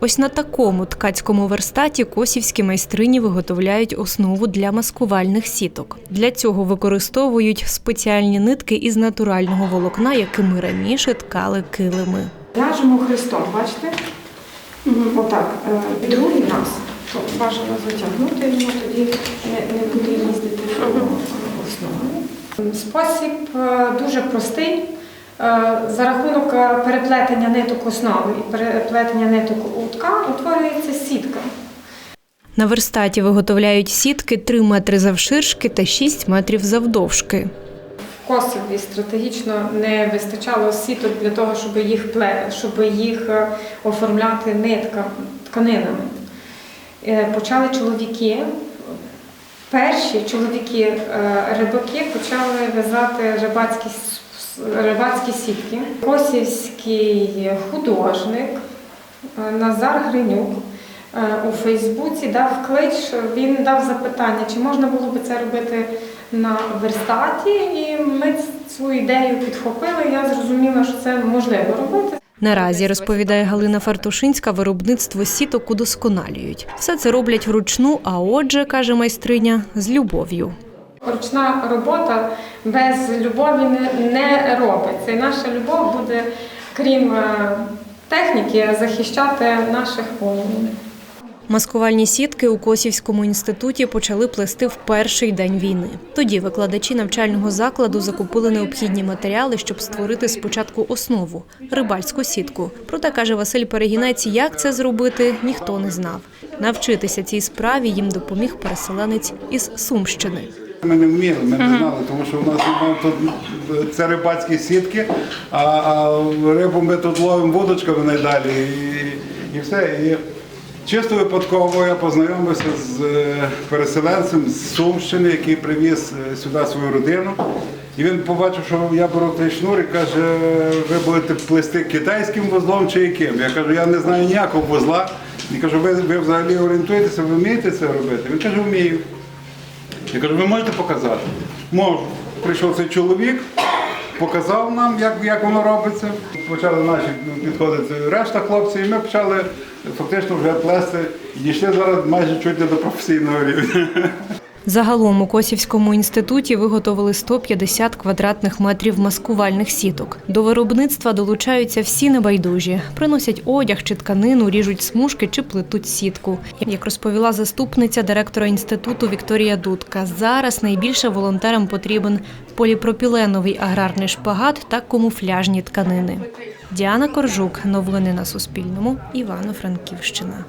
Ось на такому ткацькому верстаті косівські майстрині виготовляють основу для маскувальних сіток. Для цього використовують спеціальні нитки із натурального волокна, якими раніше ткали килими. В'яжемо хрестом, бачите? Отак. е, Другий раз. Бажано затягнути його, тоді не, не буде їздити по основі. Спосіб е, дуже простий. Е, За рахунок е, переплетення ниток основи і переплетення ниток утка утворюється сітка. На верстаті виготовляють сітки 3 метри завширшки та 6 метрів завдовжки. В Косові стратегічно не вистачало сіток для того, щоб їх пле, щоб їх е, оформляти нитками, тканинами. Почали чоловіки, перші чоловіки рибаки почали в'язати рибацькі, рибацькі сітки. Косівський художник е, Назар Гринюк е, у Фейсбуці дав клич, він дав запитання, чи можна було би це робити на верстаті, і ми цю ідею підхопили. Я зрозуміла, що це можливо робити. Наразі розповідає Галина Фартушинська, виробництво сіток удосконалюють. Все це роблять вручну, а отже, каже майстриня, з любов'ю. Ручна робота без любові не, робиться. І наша любов буде, крім е, техніки, захищати наших воїнів. Маскувальні сітки у Косівському інституті почали плести в перший день війни. Тоді викладачі навчального закладу закупили необхідні матеріали, щоб створити спочатку основу рибальську сітку. Проте каже Василь Перегінець, як це зробити, ніхто не знав. Навчитися цій справі їм допоміг переселенець із Сумщини. Ми не вміли, ми не знали, тому що у нас немає тут це рибацькі сітки, а, а рибу ми тут ловимо вудочками найдалі і, і все. І чисто випадково я познайомився з е, переселенцем з Сумщини, який привіз е, сюди свою родину. І він побачив, що я беру той шнур і каже, ви будете плести китайським вузлом чи яким. Я кажу, я не знаю ніякого вузла. І кажу, ви, ви взагалі орієнтуєтеся, ви вмієте це робити? Він каже, вмію. Я кажу, ви можете показати? Можу. Прийшов цей чоловік, показав нам, як, як воно робиться. Почали наші підходити решта хлопців, і ми почали фактично вже плести і дійшли зараз майже чуть не до професійного рівня. Загалом у Косівському інституті виготовили 150 квадратних метрів маскувальних сіток. До виробництва долучаються всі небайдужі. Приносять одяг чи тканину, ріжуть смужки чи плетуть сітку. Як розповіла заступниця директора інституту Вікторія Дудка, зараз найбільше волонтерам потрібен поліпропіленовий аграрний шпагат та камуфляжні тканини. Діана Коржук. Новини на Суспільному. Івано-Франківщина.